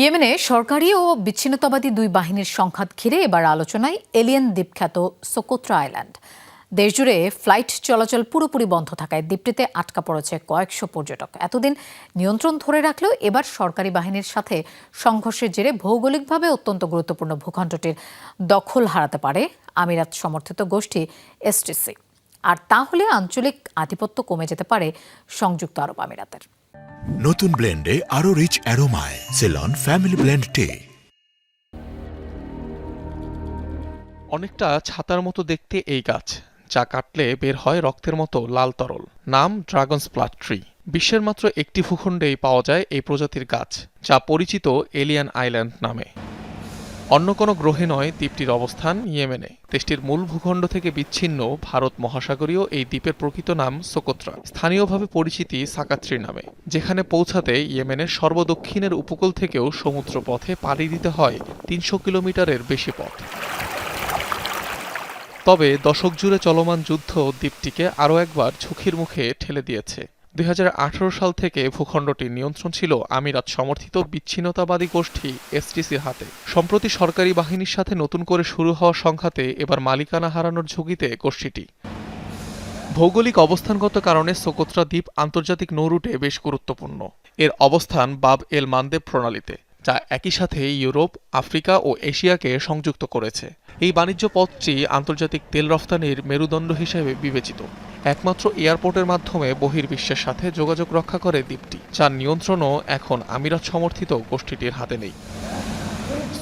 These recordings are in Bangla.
ইয়েমেনে সরকারি ও বিচ্ছিন্নতাবাদী দুই বাহিনীর সংঘাত ঘিরে এবার আলোচনায় এলিয়েন দ্বীপখ্যাত সোকোত্রা আইল্যান্ড। দেশজুড়ে ফ্লাইট চলাচল পুরোপুরি বন্ধ থাকায় দ্বীপটিতে আটকা পড়েছে কয়েকশো পর্যটক। এতদিন নিয়ন্ত্রণ ধরে রাখলেও এবার সরকারি বাহিনীর সাথে সংঘর্ষের জেরে ভৌগোলিকভাবে অত্যন্ত গুরুত্বপূর্ণ ভূখণ্ডটির দখল হারাতে পারে আমিরাত সমর্থিত গোষ্ঠী এসটিসি আর তাহলে আঞ্চলিক আধিপত্য কমে যেতে পারে সংযুক্ত আরব আমিরাতের। নতুন ব্লেন্ডে আরও রিচ অ্যারোমায় সেলন ফ্যামিলি ব্লেন্ড টে অনেকটা ছাতার মতো দেখতে এই গাছ, যা কাটলে বের হয় রক্তের মতো লাল তরল। নাম ড্রাগন স্প্লাট ট্রি বিশ্বের মাত্র একটি ভূখণ্ডেই পাওয়া যায় এই প্রজাতির গাছ, যা পরিচিত এলিয়ান আইল্যান্ড নামে। অন্য কোনো গ্রহে নয় দ্বীপটির অবস্থান ইয়েমেনে। দেশটির মূল ভূখণ্ড থেকে বিচ্ছিন্ন ভারত মহাসাগরীয় এই দ্বীপের প্রকৃত নাম সোকোত্রা। স্থানীয়ভাবে পরিচিতি সাকাত্রি নামে, যেখানে পৌঁছাতে ইয়েমেনের সর্বদক্ষিণের উপকূল থেকেও সমুদ্র পথে পাড়ি দিতে হয় তিনশো কিলোমিটারের বেশি পথ। তবে দশক জুড়ে চলমান যুদ্ধ দ্বীপটিকে আরও একবার ঝুঁকির মুখে ঠেলে দিয়েছে। দুই হাজার আঠেরো সাল থেকে ভূখণ্ডটির নিয়ন্ত্রণ ছিল আমিরাত সমর্থিত বিচ্ছিন্নতাবাদী গোষ্ঠী এসটিসির হাতে। সম্প্রতি সরকারি বাহিনীর সাথে নতুন করে শুরু হওয়া সংঘাতে এবার মালিকানা হারানোর ঝুঁকিতে গোষ্ঠীটি। ভৌগোলিক অবস্থানগত কারণে সোকোত্রা দ্বীপ আন্তর্জাতিক নৌরুটে বেশ গুরুত্বপূর্ণ। এর অবস্থান বাব এল মানদেব প্রণালীতে। যা একই সাথে ইউরোপ, আফ্রিকা ও এশিয়াকে সংযুক্ত করেছে। এই বাণিজ্য পথটি আন্তর্জাতিক তেল রফতানির মেরুদণ্ড হিসেবে বিবেচিত। একমাত্র এয়ারপোর্টের মাধ্যমে বহির্বিশ্বের সাথে যোগাযোগ রক্ষা করে দ্বীপটি, যার নিয়ন্ত্রণও এখন আমিরাত সমর্থিত গোষ্ঠীটির হাতে নেই।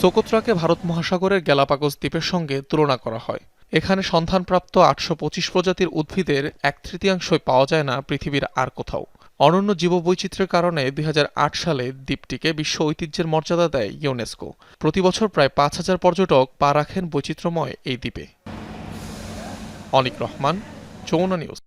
সোকোত্রাকে ভারত মহাসাগরের গ্যালাপাগোস দ্বীপের সঙ্গে তুলনা করা হয়। এখানে সন্ধানপ্রাপ্ত আটশো পঁচিশ প্রজাতির উদ্ভিদের এক তৃতীয়াংশই পাওয়া যায় না পৃথিবীর আর কোথাও। অনন্য জীববৈচিত্র্যের কারণে দুই হাজার আট সালে দ্বীপটিকে বিশ্ব ঐতিহ্যের মর্যাদা দেয় ইউনেস্কো। প্রতি বছর প্রায় পাঁচ হাজার পর্যটক পা রাখেন বৈচিত্র্যময় এই দ্বীপে। অনিক রহমান, যমুনা নিউজ।